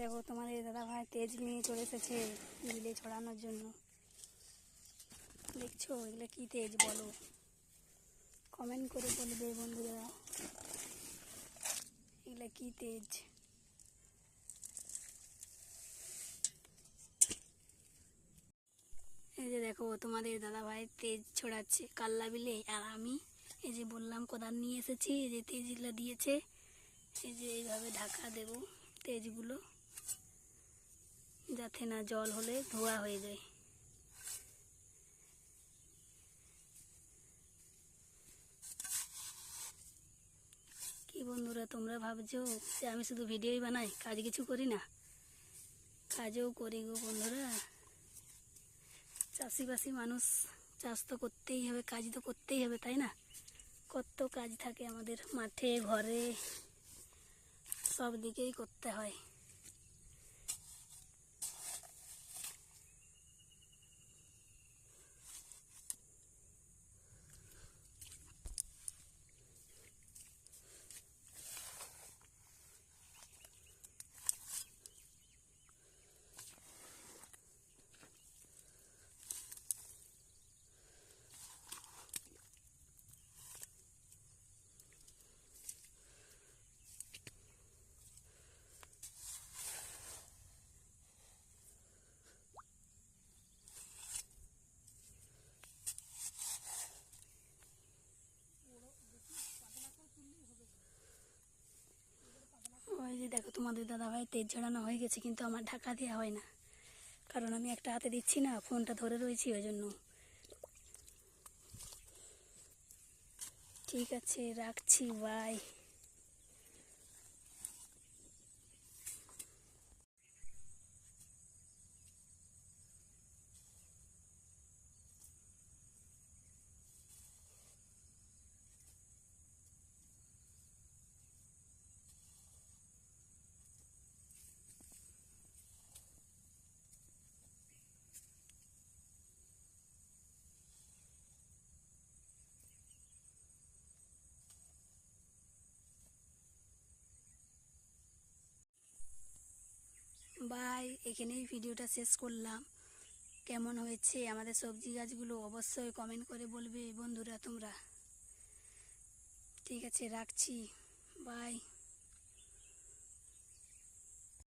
দেখো এই দাদা ভাই তেজ নিয়ে চলে এসেছে বিলে ছড়ানোর জন্য। দেখছ? এগুলো কি তেজ বলো? কমেন্ট করে বলবে বন্ধুরা। এগুলো কি তেজ? এই যে দেখো, তোমাদের দাদা ভাই তেজ ছড়াচ্ছে কাল্লা বিলে। আর আমি এই যে বললাম, কোদাল নিয়ে এসেছি, এই যে তেজগুলো দিয়েছে। এই যে এইভাবে ঢাকা দেব তেজগুলো। যাতে না, জল হলে ধোয়া হয়ে যায়। কি বন্ধুরা, তোমরা ভাবছ যে আমি শুধু ভিডিওই বানাই, কাজ কিছু করি না? কাজও করি গো বন্ধুরা। চাষিবাসী মানুষ, চাষ তো করতেই হবে, কাজ তো করতেই হবে, তাই না? কত কাজ থাকে আমাদের, মাঠে, ঘরে, সব দিকেই করতে হয়। দেখো, তোমাদের দাদা ভাই তেজ ঝড়ানো হয়ে গেছে, কিন্তু আমার ঢাকা দেওয়া হয় না। কারণ আমি একটা হাতে দিচ্ছি না, ফোনটা ধরে রয়েছি ওই জন্য। ঠিক আছে, রাখছি বাই এখানেই ভিডিওটা শেষ করলাম। কেমন হয়েছে আমাদের সবজি গাছগুলো অবশ্যই কমেন্ট করে বলবে বন্ধুরা তোমরা। ঠিক আছে, রাখছি। বাই